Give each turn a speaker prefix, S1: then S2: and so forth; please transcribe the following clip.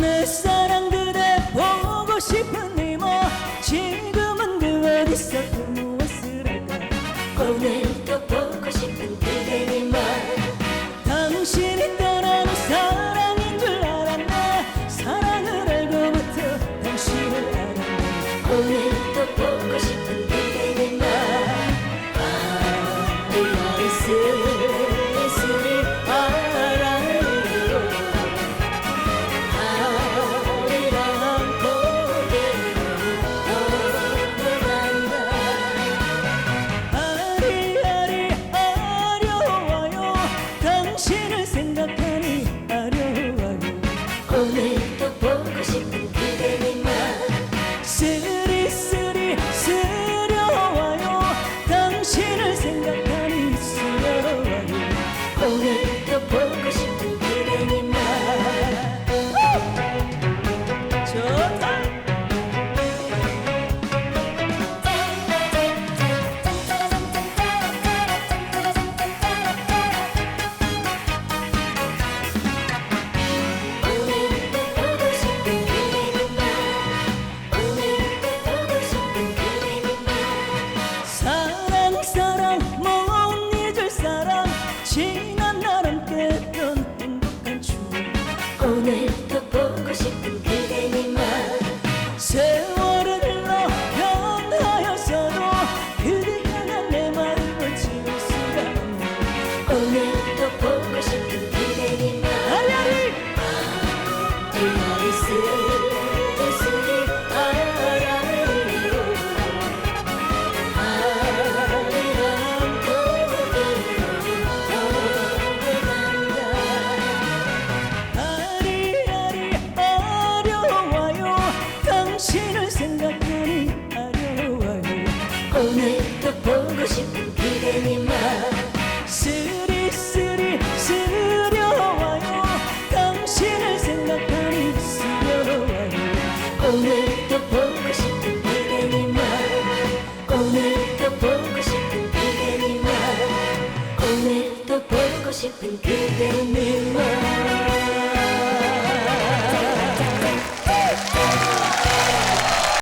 S1: 내 사랑 그대 보고 싶은 of me.
S2: 오늘도 보고 싶은
S1: 그대님아 쓰리 쓰리 쓰려와요. 당신을 생각하니 쓰려와요.
S2: 오늘도 보고 싶은
S1: 그대님아
S2: 오늘도 보고 싶은 그대님아 오늘도 보고 싶은 그대님